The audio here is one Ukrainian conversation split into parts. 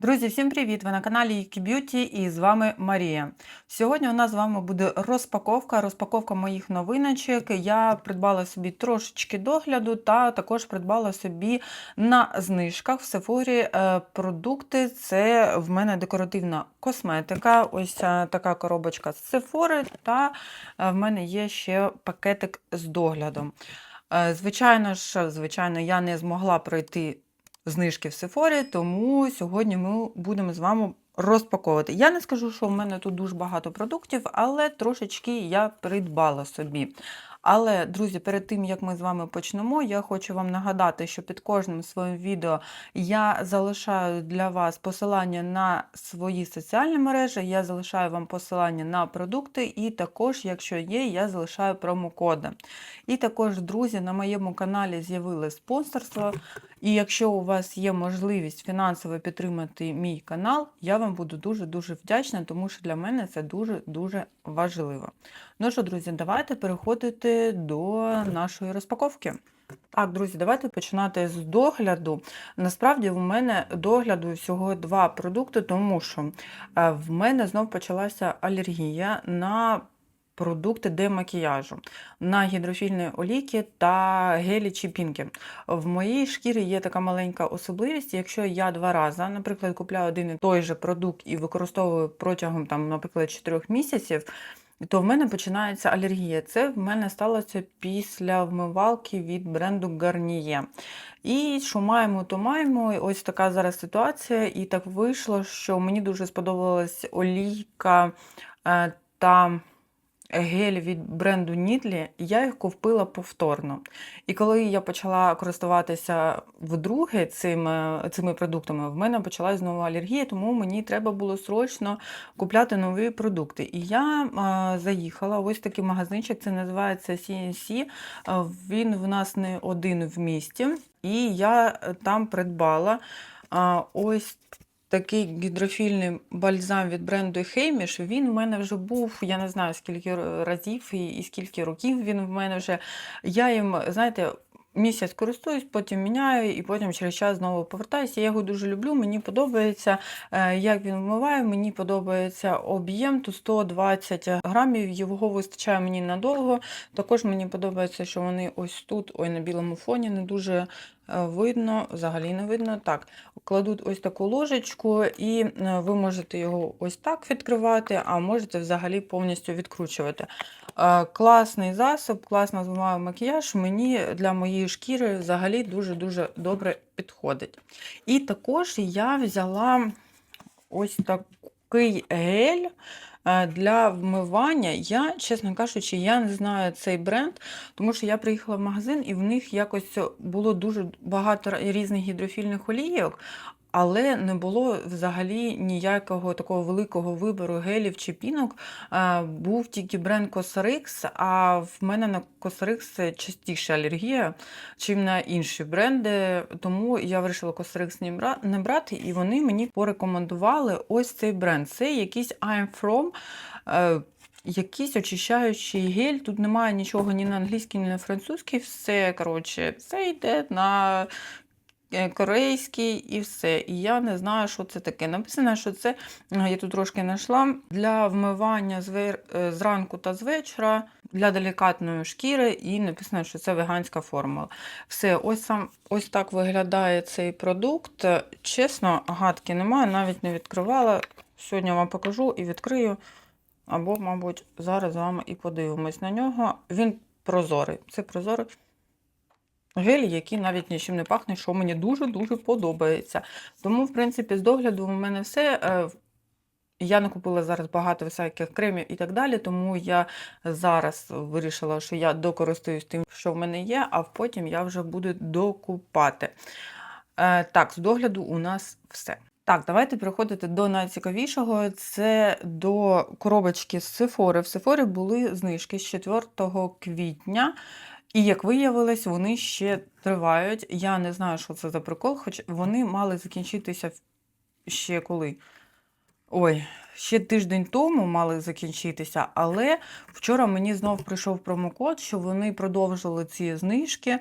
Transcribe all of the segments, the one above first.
Друзі, всім привіт! Ви на каналі Yuki Beauty і з вами Марія. Сьогодні у нас з вами буде розпаковка, розпаковка моїх новиночок. Я придбала собі трошечки догляду та також придбала собі на знижках в Сефорі продукти. Це в мене декоративна косметика. Ось е, така коробочка з Сефори, та е, в мене є ще пакетик з доглядом. Е, Звичайно ж, звичайно, я не змогла пройти знижки в Сефорі, тому сьогодні ми будемо з вами розпаковувати. Я не скажу, що в мене тут дуже багато продуктів, але трошечки я придбала собі. Але, друзі, перед тим як ми з вами почнемо, я хочу вам нагадати, що під кожним своїм відео я залишаю для вас посилання на свої соціальні мережі, я залишаю вам посилання на продукти, і також, якщо є, я залишаю промокоди. І також, друзі, на моєму каналі з'явилось спонсорство. І якщо у вас є можливість фінансово підтримати мій канал, я вам буду дуже-дуже вдячна, тому що для мене це дуже-дуже важливо. Ну що, друзі, давайте переходити до нашої розпаковки. Так, друзі, давайте починати з догляду. Насправді, у мене догляду всього два продукти, тому що е, в мене знов почалася алергія на продукти демакіяжу, на гідрофільні олійки та гелі чи пінки. В моїй шкірі є така маленька особливість, якщо я два рази, наприклад, купляю один і той же продукт і використовую протягом, там, наприклад, 4 місяців, то в мене починається алергія. Це в мене сталося після вмивалки від бренду Garnier. І що маємо, то маємо. Ось така зараз ситуація. І так вийшло, що мені дуже сподобалась олійка е, та гель від бренду Нідлі, я їх купила повторно. І коли я почала користуватися вдруге цими, цими продуктами, в мене почалась знову алергія, тому мені треба було срочно купляти нові продукти. І я а, заїхала, ось такий магазинчик, це називається CNC. Він в нас не один в місті. І я е, там придбала а, ось такий гідрофільний бальзам від бренду Хейміш. Він в мене вже був, я не знаю скільки разів і, і скільки років він в мене вже. Я їм, знаєте, місяць користуюсь, потім міняю і потім через час знову повертаюся. Я його дуже люблю, мені подобається, е, як він вмиває, мені подобається об'єм, то 120 грамів, його вистачає мені надовго. Також мені подобається, що вони ось тут, ой, на білому фоні, не дуже е, видно, взагалі не видно. Так, кладуть ось таку ложечку, і е, ви можете його ось так відкривати, а можете взагалі повністю відкручувати. Е, Класний засоб, класно змиває макіяж. Мені для моєї шкіри взагалі дуже-дуже добре підходить. І також я взяла ось такий гель е, для вмивання. Я, чесно кажучи, я не знаю цей бренд, тому що я приїхала в магазин і в них якось було дуже багато різних гідрофільних олійок. Але не було взагалі ніякого такого великого вибору гелів чи пінок. Був тільки бренд Cosrx, а в мене на Cosrx частіше алергія, чим на інші бренди. Тому я вирішила Cosrx не брати, і вони мені порекомендували ось цей бренд. Це якийсь I'm From. е, Якийсь очищаючий гель, тут немає нічого ні на англійській, ні на французькій. Все, коротше, все йде на корейський і все. І я не знаю, що це таке. Написано, що це е, я тут трошки знайшла для вмивання е, зранку та з вечора для делікатної шкіри, і написано, що це веганська формула. Все, ось сам ось так виглядає цей продукт. Чесно, гадки немає, навіть не відкривала. Сьогодні вам покажу і відкрию. Або, мабуть, зараз з вами і подивимось на нього. Він прозорий. Це прозорий гель, який навіть нічим не пахне, що мені дуже-дуже подобається. Тому, в принципі, з догляду у мене все. Е, Я не купила зараз багато всяких кремів і так далі, тому я зараз вирішила, що я докористуюсь тим, що в мене є, а потім я вже буду докупати. Е, Так, з догляду у нас все. Так, давайте переходити до найцікавішого. Це до коробочки з Сефори. В Сефорі були знижки з 4 квітня. І як виявилось, вони ще тривають. Я не знаю, що це за прикол, хоч вони мали закінчитися ще коли. Ой, ще тиждень тому мали закінчитися, але вчора мені знов прийшов промокод, що вони продовжили ці знижки.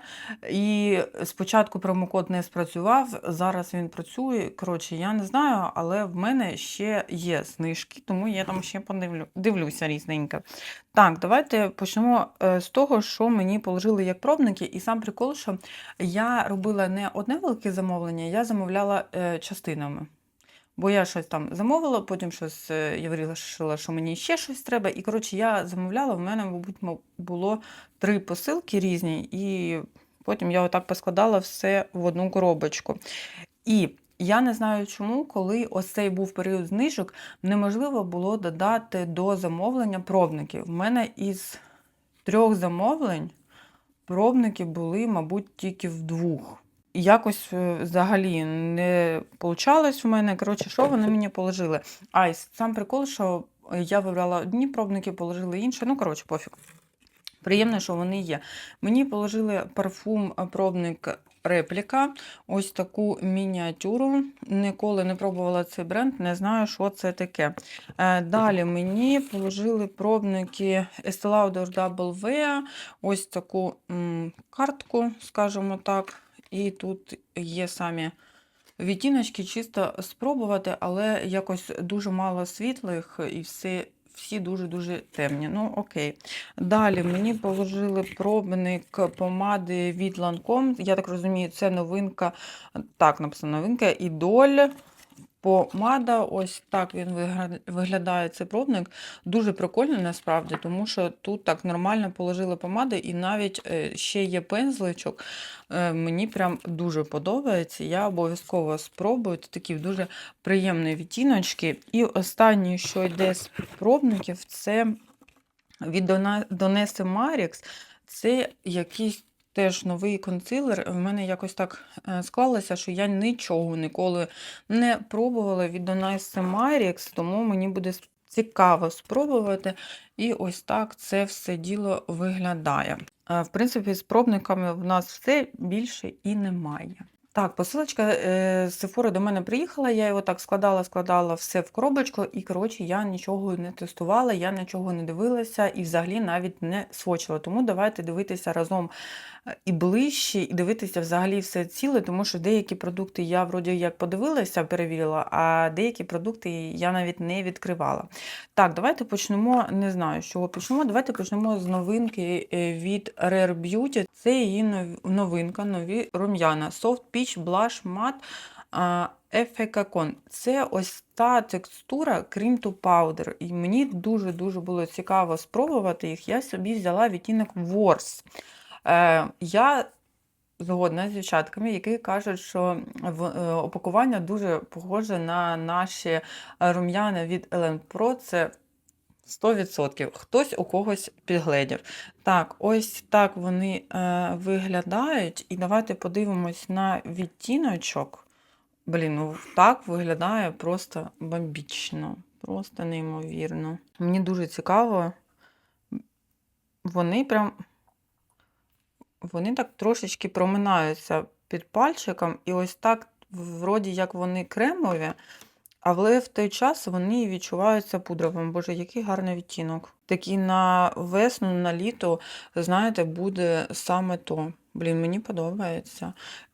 І спочатку промокод не спрацював, зараз він працює. Коротше, я не знаю, але в мене ще є знижки, тому я там ще подивлю, дивлюся різненько. Так, давайте почнемо е, з того, що мені положили як пробники. І сам прикол, що я робила не одне велике замовлення, я замовляла е, частинами. Бо я щось там замовила, потім щось е, я вирішила, що мені ще щось треба. І коротше, я замовляла, в мене, мабуть, було три посилки різні, і потім я отак поскладала все в одну коробочку. І я не знаю чому, коли ось цей був період знижок, неможливо було додати до замовлення пробники. В мене із трьох замовлень пробники були, мабуть, тільки в двох. Якось е, взагалі не получалось в мене. Коротше, що вони мені положили? А, і сам прикол, що я вибрала одні пробники, положили інші. Ну, коротше, пофіг. Приємно, що вони є. Мені положили парфум пробник репліка, ось таку мініатюру. Ніколи не пробувала цей бренд, не знаю, що це таке. Е, Далі мені положили пробники Estee Lauder Double V, ось таку м, картку, скажімо так. І тут є самі відтіночки, чисто спробувати, але якось дуже мало світлих і все. Всі дуже-дуже темні. Ну, окей. Далі мені положили пробник помади від Lancome. Я так розумію, це новинка. Так, написано новинка. Ідоль. Помада, ось так він виглядає цей пробник. Дуже прикольно насправді, тому що тут так нормально положили помади, і навіть е, ще є пензличок. Е, Мені прям дуже подобається. Я обов'язково спробую. Це такі дуже приємні відтіночки. І останнє, що йде з пробників, це від Донеси Марікс. Це якийсь теж новий консилер. В мене якось так е, склалося, що я нічого ніколи не пробувала від Донеси Марікс, тому мені буде цікаво спробувати. І ось так це все діло виглядає. Е, В принципі, з пробниками в нас все більше і немає. Так, посилочка е, з Sephora до мене приїхала, я його так складала, складала все в коробочку, і коротше я нічого не тестувала, я нічого не дивилася і взагалі навіть не свочила. Тому давайте дивитися разом і ближче, і дивитися взагалі все ціле, тому що деякі продукти я вроді як подивилася, перевірила, а деякі продукти я навіть не відкривала. Так, давайте почнемо. Не знаю, з чого почнемо. Давайте почнемо з новинки е, від Rare Beauty. Це її новинка, нові рум'яна. Soft Peach Blush Matte Efecacon. Це ось та текстура Cream to Powder. І мені дуже-дуже було цікаво спробувати їх. Я собі взяла відтінок Wars. Е, я згодна з дівчатками, які кажуть, що е, опакування дуже похоже на наші рум'яна від Ellen Pro. Це 100%. Хтось у когось підгледів. Так, ось так вони е, виглядають. І давайте подивимось на відтіночок. Блін, ну так виглядає просто бомбічно. Просто неймовірно. Мені дуже цікаво. Вони прям. Вони так трошечки проминаються під пальчиком, і ось так, вроді як вони кремові, але в той час вони відчуваються пудровим. Боже, який гарний відтінок. Такий на весну, на літо, знаєте, буде саме то. Блін, мені подобається.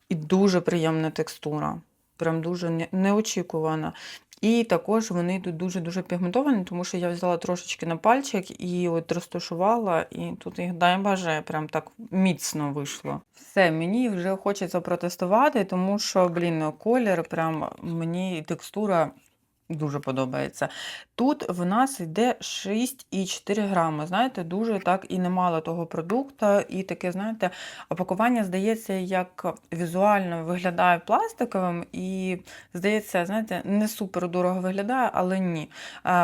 І дуже приємна текстура. Прям дуже неочікувана. І також вони тут дуже-дуже пігментовані, тому що я взяла трошечки на пальчик і от розташувала, і тут їх дай боже, прям так міцно вийшло. Все, мені вже хочеться протестувати, тому що, блін, колір, прям мені текстура дуже подобається. Тут в нас йде 6,4 грами. Знаєте, дуже так і немало того продукту, і таке, знаєте, опакування здається, як візуально виглядає пластиковим, і здається, знаєте, не супер дорого виглядає, але ні.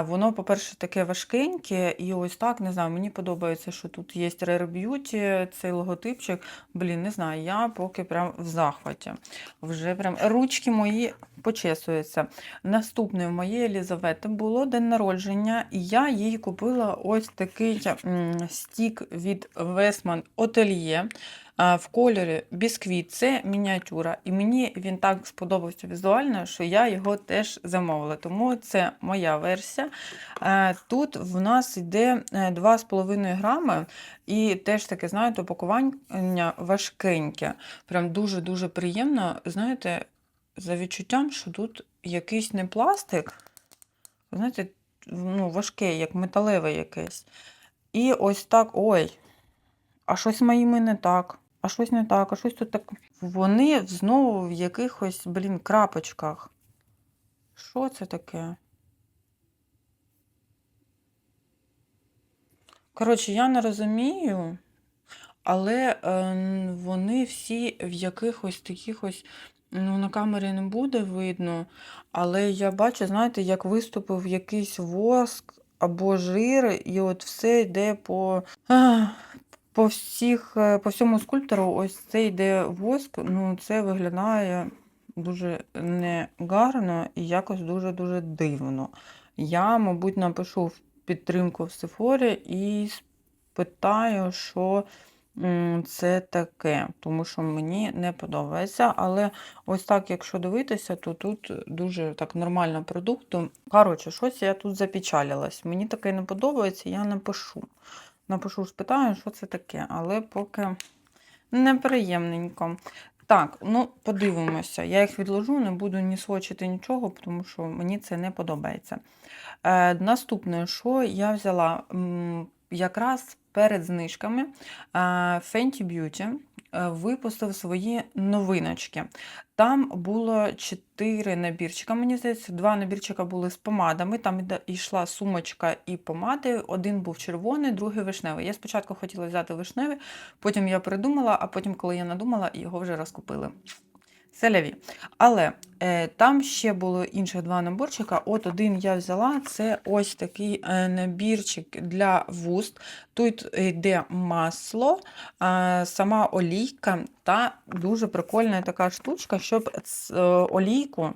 Воно, по-перше, таке важкеньке, і ось так, не знаю, мені подобається, що тут є Rare Beauty, цей логотипчик. Блін, не знаю, я поки прям в захваті. Вже прям ручки мої почесуються. Наступний моєї Елізавети було день народження, і я їй купила ось такий стік від Westman Atelier в кольорі бісквіт. Це мініатюра. І мені він так сподобався візуально, що я його теж замовила. Тому це моя версія. Е, Тут в нас йде е, 2,5 грами, і теж таке, знаєте, упакування важкеньке. Прям дуже-дуже приємно. Знаєте, за відчуттям, що тут якийсь не пластик, знаєте, ну, важке, як металеве якесь. І ось так, ой, а щось моїми не так, а щось не так, а щось тут так. Вони знову в якихось, блін, крапочках. Що це таке? Коротше, я не розумію, але е, вони всі в якихось таких ось, ну, на камері не буде видно, але я бачу, знаєте, як виступив якийсь воск або жир, і от все йде по, по всіх, е, по всьому скульптору, ось це йде воск, ну це виглядає дуже негарно і якось дуже-дуже дивно. Я, мабуть, напишу в підтримку в Сефорі і спитаю, що це таке, тому що мені не подобається. Але ось так, якщо дивитися, то тут дуже так нормально продукту. Коротше, щось я тут запечалилась. Мені таке не подобається, я напишу. Напишу, спитаю, що це таке, але поки неприємненько. Так, ну подивимося. Я їх відложу, не буду ні свочити нічого, тому що мені це не подобається. Е, наступне, що я взяла м, якраз перед знижками Fenty Beauty е, випустив свої новиночки. Там було 4 набірчика, мені здається, два набірчика були з помадами. Там йшла сумочка і помади. Один був червоний, другий вишневий. Я спочатку хотіла взяти вишневий, потім я придумала, а потім, коли я надумала, його вже розкупили. Селяві. Але е, там ще було інших два наборчика. От один я взяла, це ось такий е, набірчик для вуст. Тут йде масло, е, сама олійка та дуже прикольна така штучка, щоб е, олійку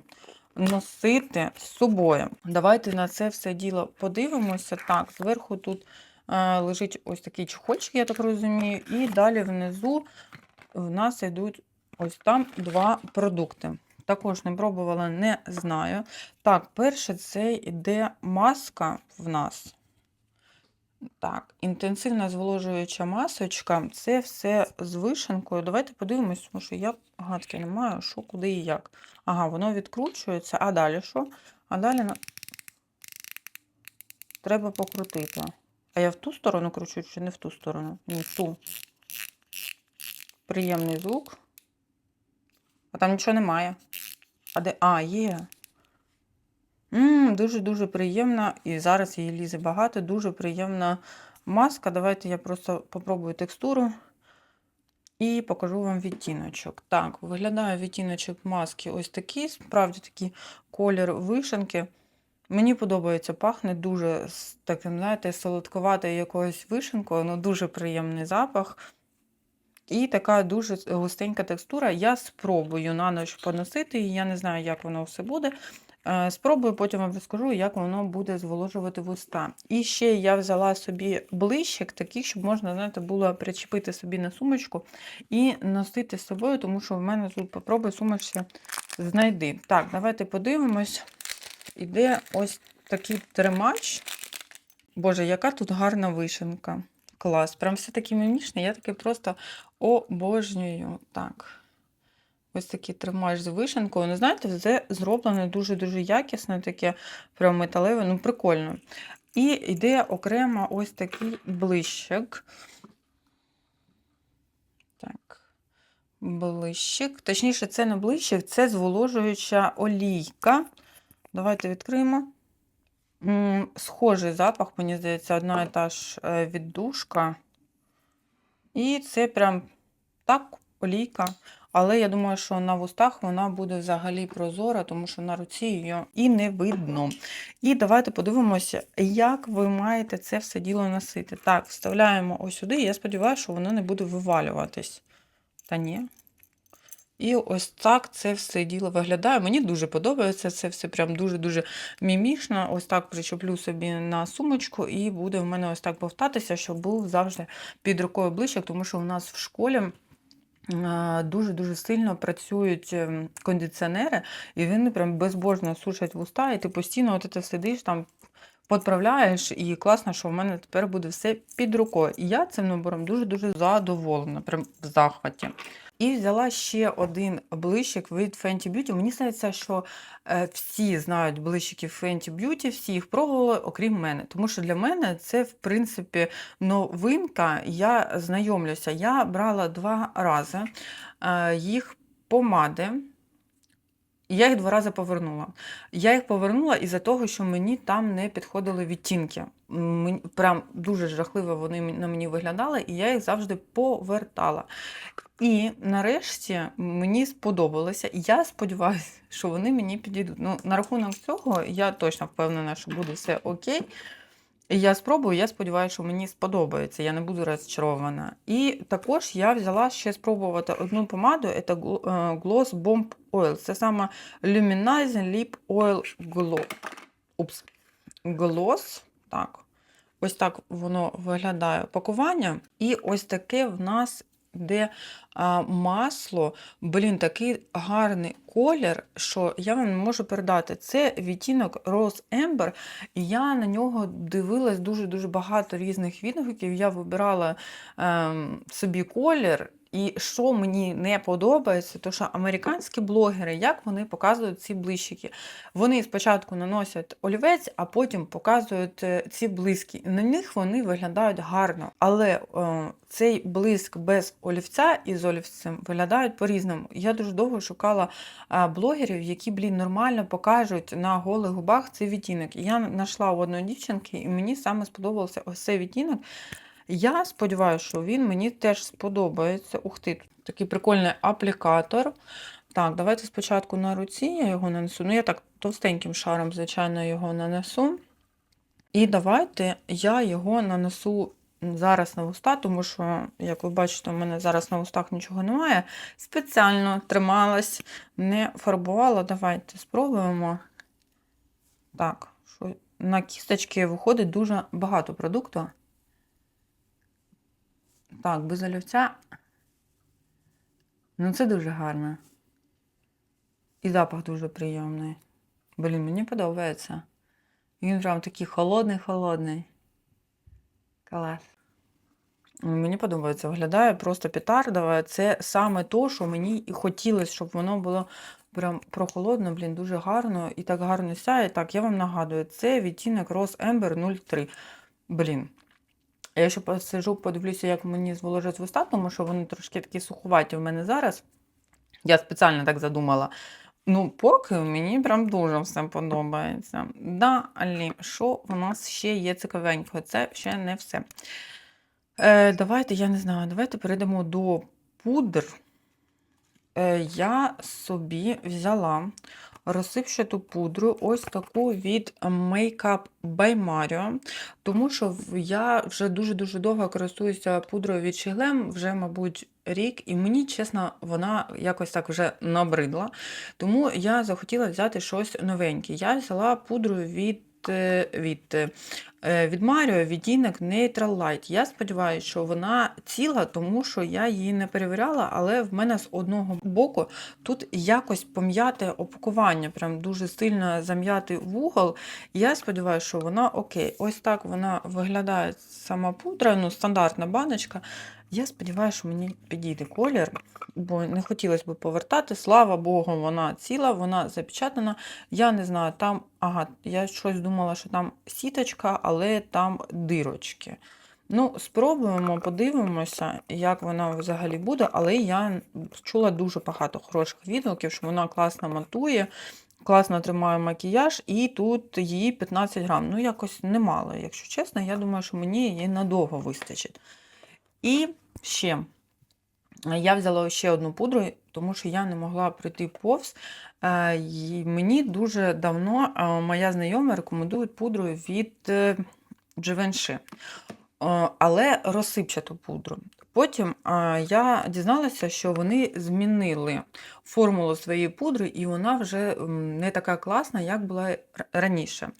носити з собою. Давайте на це все діло подивимося. Так, зверху тут е, лежить ось такий чехольчик, я так розумію, і далі внизу в нас йдуть ось там два продукти. Також не пробувала, не знаю. Так, перше, це йде маска в нас. Так, інтенсивна зволожуюча масочка. Це все з вишенкою. Давайте подивимось, тому що я гадки не маю, що, куди і як. Ага, воно відкручується. А далі що? А далі треба покрутити. А я в ту сторону кручу чи не в ту сторону? Ні, в ту. Приємний звук. А там нічого немає. А де. А, є. Дуже-дуже приємна. І зараз її лізе багато. Дуже приємна маска. Давайте я просто попробую текстуру і покажу вам відтіночок. Так, виглядає відтіночок маски ось такий. Справді такий колір вишенки. Мені подобається, пахне дуже таким, знаєте, солодковатою якоюсь вишенкою, ну дуже приємний запах. І така дуже густенька текстура. Я спробую на ніч поносити її, я не знаю, як воно все буде. Е, Спробую, потім вам розкажу, як воно буде зволожувати вуста. І ще я взяла собі блищик, такий, щоб можна, знаєте, було причепити собі на сумочку і носити з собою, тому що в мене тут попробуй сумочці знайди. Так, давайте подивимось. Іде ось такий тримач. Боже, яка тут гарна вишенка. Клас. Прям все таке мімішне, я таке просто обожнюю. Так. Ось такий тримач з вишенкою. Ну, знаєте, це зроблене дуже-дуже якісне, таке прям металеве, ну прикольно. І йде окремо ось такий блищик. Так. Блищик. Точніше, це не блищик, це зволожуюча олійка. Давайте відкриємо. Схожий запах, мені здається, одна і та ж е, віддушка. І це прям так, олійка. Але я думаю, що на вустах вона буде взагалі прозора, тому що на руці її і не видно. І давайте подивимося, як ви маєте це все діло носити. Так, вставляємо ось сюди. Я сподіваюся, що воно не буде вивалюватись. Та ні. І ось так це все діло виглядає. Мені дуже подобається це все прям дуже-дуже мімішно. Ось так причеплю собі на сумочку, і буде в мене ось так повтатися, щоб був завжди під рукою блищик, тому що у нас в школі. Дуже-дуже сильно працюють ем, кондиціонери, і вони прям безбожно сушать вуста, і ти постійно от це сидиш там, подправляєш, і класно, що в мене тепер буде все під рукою. І я цим набором дуже-дуже задоволена, прям в захваті. І взяла ще один блищик від Fenty Beauty. Мені здається, що е, всі знають блищиків Fenty Beauty, всі їх пробували, окрім мене. Тому що для мене це, в принципі, новинка. Я знайомлюся. Я брала два рази е, їх помади. Я їх два рази повернула. Я їх повернула із-за того, що мені там не підходили відтінки. Мені, прям дуже жахливо вони на мені виглядали, і я їх завжди повертала. І нарешті мені сподобалося, я сподіваюся, що вони мені підійдуть. Ну, на рахунок цього я точно впевнена, що буде все окей. Я спробую, я сподіваюся, що мені сподобається, я не буду розчарована. І також я взяла ще спробувати одну помаду, це е, Gloss Bomb Oil. Це саме Luminizing Lip Oil Glow. Упс. Gloss. Так. Ось так воно виглядає пакування. І ось таке в нас де а, масло. Блін, такий гарний колір, що я вам не можу передати. Це відтінок Rose Ember, і я на нього дивилась дуже-дуже багато різних відгуків. Я вибирала а, собі колір. І що мені не подобається, то що американські блогери, як вони показують ці блищики. Вони спочатку наносять олівець, а потім показують е, ці блиски. На них вони виглядають гарно. Але е, цей блиск без олівця і з олівцем виглядають по-різному. Я дуже довго шукала е, блогерів, які, блін, нормально покажуть на голих губах цей відтінок. Я знайшла у одної дівчинки, і мені саме сподобався ось цей відтінок. Я сподіваюся, що він мені теж сподобається. Ух ти, тут такий прикольний аплікатор. Так, давайте спочатку на руці я його нанесу. Ну, я так товстеньким шаром, звичайно, його нанесу. І давайте я його нанесу зараз на вуста, тому що, як ви бачите, у мене зараз на вустах нічого немає. Спеціально трималась, не фарбувала. Давайте спробуємо. Так, що на кісточки виходить дуже багато продукту. Так, без олівця. Ну, це дуже гарно. І запах дуже приємний. Блін, мені подобається. Він прям такий холодний-холодний. Клас. Ну, Мені подобається, виглядає просто петардово. Це саме то, що мені і хотілося, щоб воно було прям прохолодно, блін, дуже гарно і так гарно сяє. Так, я вам нагадую, це відтінок Rose Amber 03. Блін. Я ще посижу, подивлюся, як мені зволожать вуста, тому що вони трошки такі сухуваті в мене зараз. Я спеціально так задумала. Ну, поки мені прям дуже все подобається. Далі, що у нас ще є цікавенького? Це ще не все. Е, давайте, я не знаю, давайте перейдемо до пудр. Е, я собі взяла розсипчату пудру, ось таку від Makeup by Mario, тому що я вже дуже-дуже довго користуюся пудрою від Shiglem, вже, мабуть, рік, і мені, чесно, вона якось так вже набридла. Тому я захотіла взяти щось новеньке. Я взяла пудру від, е, від, від Mario, відтінок Neutral Light. Я сподіваюся, що вона ціла, тому що я її не перевіряла, але в мене з одного боку тут якось пом'яте опакування, прям дуже сильно зам'ятий вугол. Я сподіваюся, що вона окей. Ось так вона виглядає сама пудра, ну, стандартна баночка. Я сподіваюся, що мені підійде колір, бо не хотілося б повертати. Слава Богу, вона ціла, вона запечатана. Я не знаю, там, ага, я щось думала, що там сіточка, але там дирочки. Ну, спробуємо, подивимося, як вона взагалі буде, але я чула дуже багато хороших відгуків, що вона класно монтує, класно тримає макіяж, і тут її 15 грам. Ну, якось немало, якщо чесно. Я думаю, що мені її надовго вистачить. І ще я взяла ще одну пудру, тому що я не могла пройти повз. Е, і Мені дуже давно е, моя знайома рекомендує пудру від е, Givenchy. Е, Але розсипчату пудру. Потім а, я дізналася, що вони змінили формулу своєї пудри, і вона вже не така класна, як була раніше.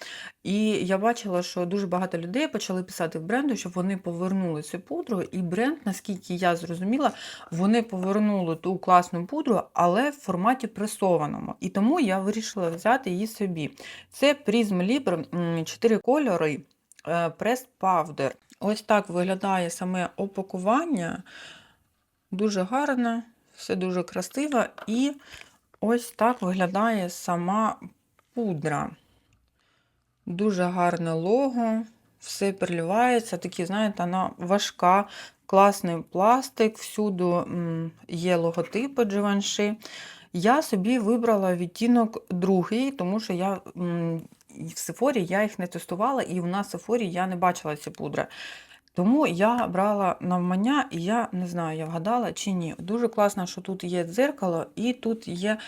І я бачила, що дуже багато людей почали писати в бренду, щоб вони повернули цю пудру. І бренд, наскільки я зрозуміла, вони повернули ту класну пудру, але в форматі пресованому. І тому я вирішила взяти її собі. Це Prism Libre 4 кольори Pressed Powder. Ось так виглядає саме опакування. Дуже гарне, все дуже красиво. І ось так виглядає сама пудра. Дуже гарне лого, все переливається, такі, знаєте, вона важка, класний пластик, всюди є логотипи Givenchy. Я собі вибрала відтінок другий, тому що я м, в Сефорі я їх не тестувала, і в нас в Сефорі я не бачила ці пудри. Тому я брала навмання, і я не знаю, я вгадала чи ні. Дуже класно, що тут є дзеркало, і тут є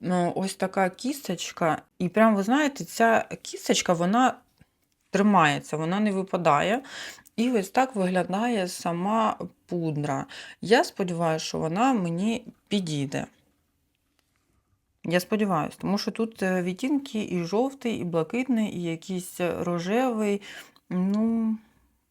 ну, ось така кісточка. І прям, ви знаєте, ця кісточка, вона тримається, вона не випадає. І ось так виглядає сама пудра. Я сподіваюся, що вона мені підійде. Я сподіваюся, тому що тут е, відтінки і жовтий, і блакитний, і якийсь е, рожевий. Ну,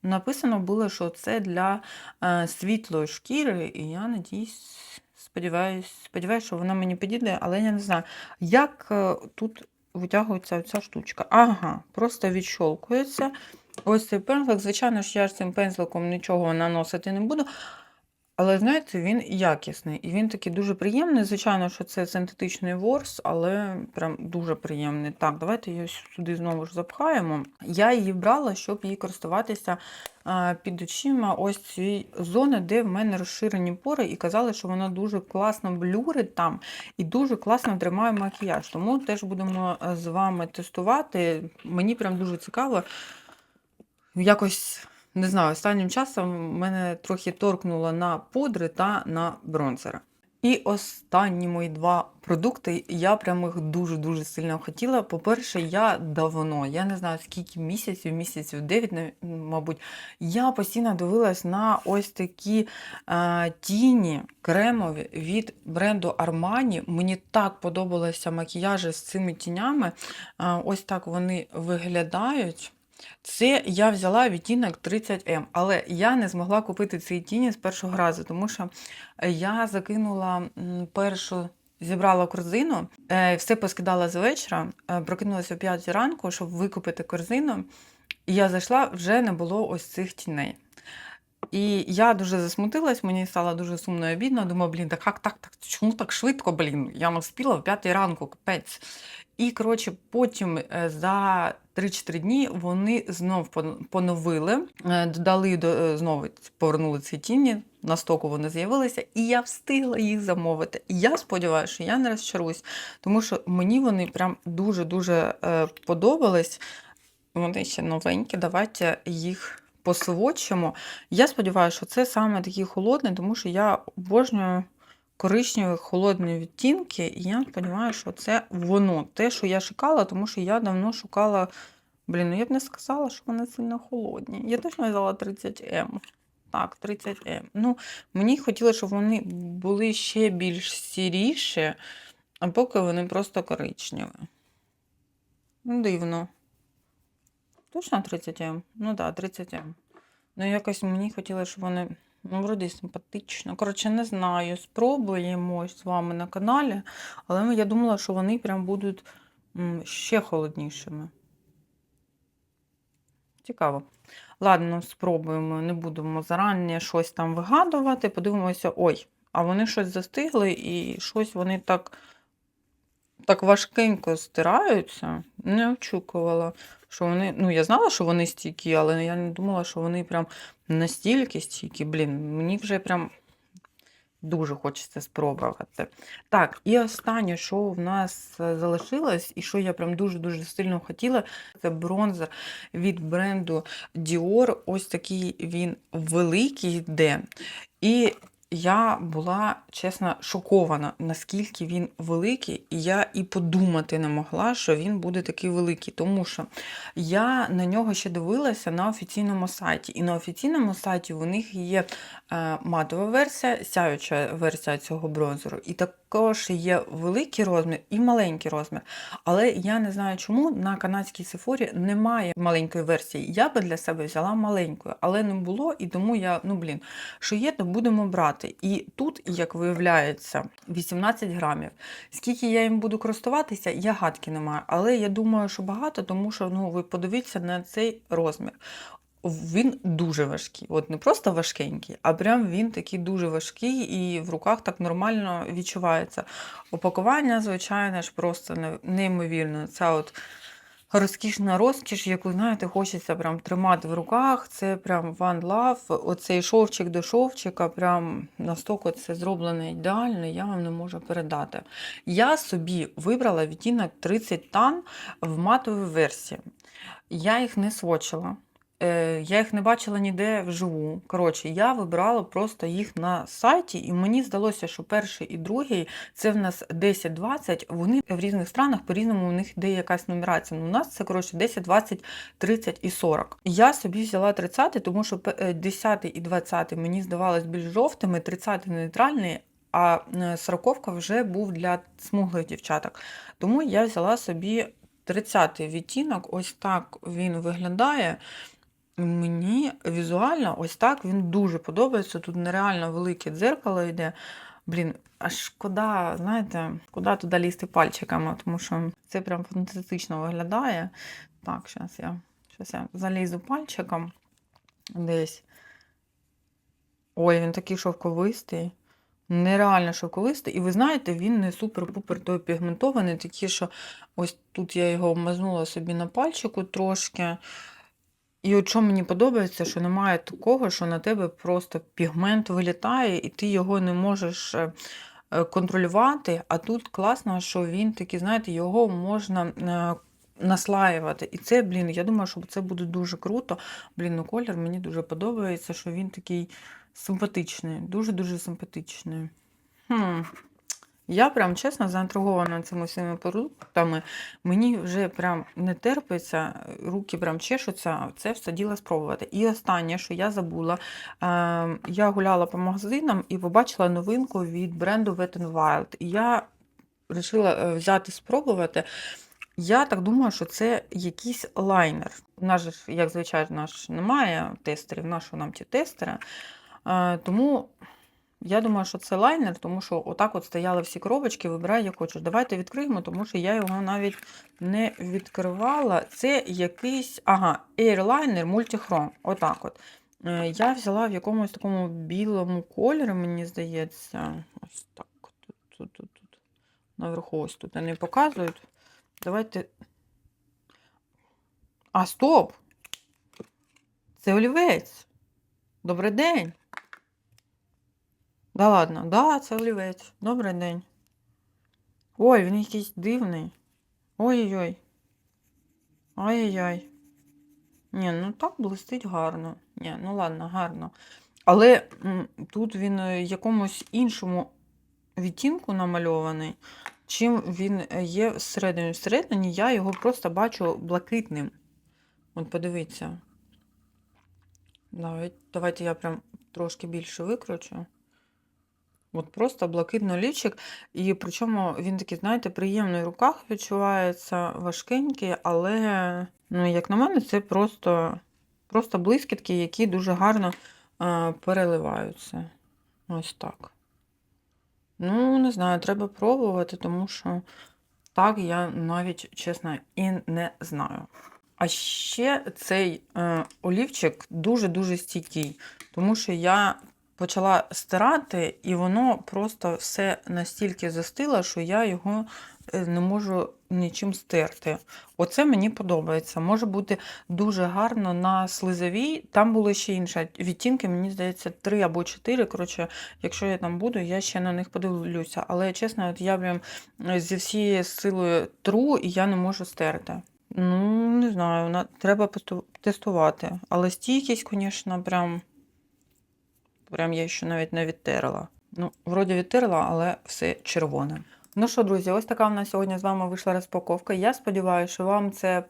написано було, що це для е, світлої шкіри, і я надіюсь, сподіваюся, сподіваюсь, що вона мені підійде, але я не знаю, як тут витягується ця штучка. Ага, просто відщолкується. Ось цей пензлик. Звичайно ж, я ж цим пензликом нічого наносити не буду. Але знаєте, він якісний і він такий дуже приємний. Звичайно, що це синтетичний ворс, але прям дуже приємний. Так, давайте її сюди знову ж запхаємо. Я її брала, щоб її користуватися під очима ось цієї зони, де в мене розширені пори, і казали, що вона дуже класно блюрить там і дуже класно тримає макіяж. Тому теж будемо е, з вами тестувати. Мені прям дуже цікаво. Якось не знаю, останнім часом мене трохи торкнуло на пудри та на бронзери. І останні мої два продукти я прям їх дуже-дуже сильно хотіла. По-перше, я давно, я не знаю скільки місяців, місяців 9, мабуть, я постійно дивилась на ось такі е, тіні кремові від бренду Armani. Мені так подобалися макіяжі з цими тінями. Е, ось так вони виглядають. Це я взяла відтінок 30М, але я не змогла купити ці тіні з першого разу, тому що я закинула першу, зібрала корзину, е, все поскидала з вечора, е, прокинулася о 5 ранку, щоб викупити корзину. І я зайшла, вже не було ось цих тіней. І я дуже засмутилась, мені стало дуже сумно і обідно. Думаю, блін, так як так, так, чому так швидко, блін? Я не встигла в п'ятій ранку, капець. І, коротше, потім е, за 3-4 дні вони знов поновили, е, додали е, знову повернули ці тіні. На стоку вони з'явилися, і я встигла їх замовити. І я сподіваюся, що я не розчаруюсь, тому що мені вони прям дуже-дуже подобались. Вони ще новенькі, давайте їх посвочимо. Я сподіваюся, що це саме такі холодні, тому що я обожнюю коричневі холодні відтінки, і я сподіваюся, що це воно. Те, що я шукала, тому що я давно шукала. Блін, ну я б не сказала, що вони сильно холодні. Я точно взяла 30М. Так, 30М. Ну, мені хотілося, щоб вони були ще більш сіріші, а поки вони просто коричневі. Ну, дивно. Точно 30М? Ну так, да, 30М. Ну, якось мені хотілося, щоб вони. Ну, вроді симпатично. Коротше, не знаю. Спробуємо з вами на каналі, але я думала, що вони прям будуть ще холоднішими. Цікаво. Ладно, спробуємо, не будемо зарані щось там вигадувати. Подивимося, ой, а вони щось застигли і щось вони так, так важкенько стираються. Не очікувала, що вони. Ну, я знала, що вони стійкі, але я не думала, що вони прям настільки стійкі. Блін, мені вже прям дуже хочеться спробувати. Так, і останнє, що в нас е, залишилось, і що я прям дуже-дуже сильно хотіла, це бронзер від бренду Dior. Ось такий він великий йде. І я була, чесно, шокована, наскільки він великий, і я і подумати не могла, що він буде такий великий. Тому що я на нього ще дивилася на офіційному сайті. І на офіційному сайті у них є е, матова версія, сяюча версія цього бронзеру. І також є великий розмір і маленький розмір. Але я не знаю, чому на канадській Сефорі немає маленької версії. Я би для себе взяла маленькою, але не було, і тому я, ну блін, що є, то будемо брати. І тут, як виявляється, 18 грамів. Скільки я їм буду користуватися, я гадки не маю. Але я думаю, що багато, тому що ну, ви подивіться на цей розмір. Він дуже важкий. От не просто важкенький, а прям він такий дуже важкий і в руках так нормально відчувається. Опакування, звичайно ж, просто не- неймовірне. Це от розкішна розкіш, яку, знаєте, хочеться прям тримати в руках. Це прям One Love. Оцей шовчик до шовчика, прям настільки це зроблено ідеально, я вам не можу передати. Я собі вибрала відтінок 30 тан в матовій версії. Я їх не свочила. Е, Я їх не бачила ніде вживу. Коротше, я вибирала просто їх на сайті, і мені здалося, що перший і другий це в нас 10-20. Вони в різних странах по-різному у них йде якась нумерація. Ну, у нас це коротше 10, 20, 30 і 40. Я собі взяла 30, тому що е, 10 і 20 мені здавалось більш жовтими, 30 нейтральний. А 40 вже був для смуглих дівчаток. Тому я взяла собі 30-й відтінок, ось так він виглядає. Мені візуально ось так він дуже подобається. Тут нереально велике дзеркало йде. Блін, аж шкода, знаєте, шкода туди лізти пальчиками, тому що це прям фантастично виглядає. Так, зараз я, щас я залізу пальчиком десь. Ой, він такий шовковистий. Нереально шовковистий. І ви знаєте, він не супер-пупер той пігментований, такий, що ось тут я його мазнула собі на пальчику трошки. І от що мені подобається, що немає такого, що на тебе просто пігмент вилітає, і ти його не можеш е, е, контролювати. А тут класно, що він такий, знаєте, його можна е, наслаювати. І це, блін, я думаю, що це буде дуже круто. Блін, ну колір мені дуже подобається, що він такий симпатичний, дуже-дуже симпатичний. Хм. Я прям чесно заінтригована цими всіми продуктами. Мені вже прям не терпиться, руки прям чешуться, це все діло спробувати. І останнє, що я забула, е, я гуляла по магазинам і побачила новинку від бренду Wet n Wild. І я вирішила е, взяти спробувати. Я так думаю, що це якийсь лайнер. У нас ж, як звичайно, наш немає тестерів, нашого нам ті тестери. Е, Тому я думаю, що це лайнер, тому що отак от стояли всі коробочки, вибирай, як хочеш. Давайте відкриємо, тому що я його навіть не відкривала. Це якийсь, ага, Airliner Multichrome. Отак от. Е, Я взяла в якомусь такому білому кольорі, мені здається. Ось так. Тут, тут, тут, тут. Наверху ось тут вони показують. Давайте. А, стоп! Це олівець. Добрий день. Да ладно, да, це олівець. Добрий день. Ой, він якийсь дивний. Ой-ой-ой. Ай-яй-яй. Ні, ну так блистить гарно. Ні, ну ладно, гарно. Але тут він е, якомусь іншому відтінку намальований, чим він е, є всередині. Всередині я його просто бачу блакитним. От подивіться. Давайте, давайте я прям трошки більше викручу. От просто блакитний лічик. І причому він такий, знаєте, приємний в руках відчувається, важкенький, але, ну, як на мене, це просто, просто блискітки, які дуже гарно е, переливаються. Ось так. Ну, не знаю, треба пробувати, тому що так я навіть, чесно, і не знаю. А ще цей е, олівчик дуже-дуже стійкий, тому що я почала стирати, і воно просто все настільки застило, що я його е, не можу нічим стерти. Оце мені подобається. Може бути дуже гарно на слизовій. Там були ще інші відтінки, мені здається, три або чотири. Коротше, якщо я там буду, я ще на них подивлюся. Але чесно, от я прям е, зі всією силою тру, і я не можу стерти. Ну, не знаю, треба тестувати. Але стійкість, звісно, прям Прям я ще навіть не відтерла. Ну, вроді відтерла, але все червоне. Ну що, друзі, ось така в нас сьогодні з вами вийшла розпаковка. Я сподіваюся, що вам це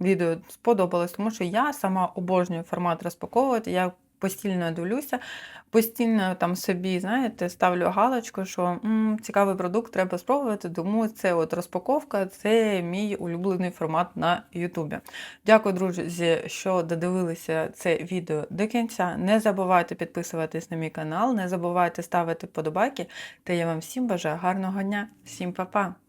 відео сподобалось, тому що я сама обожнюю формат розпаковувати. Я постійно дивлюся, постійно там собі, знаєте, ставлю галочку, що м, цікавий продукт треба спробувати. Тому це от розпаковка, це мій улюблений формат на Ютубі. Дякую, друзі, що додивилися це відео до кінця. Не забувайте підписуватись на мій канал, не забувайте ставити подобайки. Та я вам всім бажаю гарного дня. Всім па-па!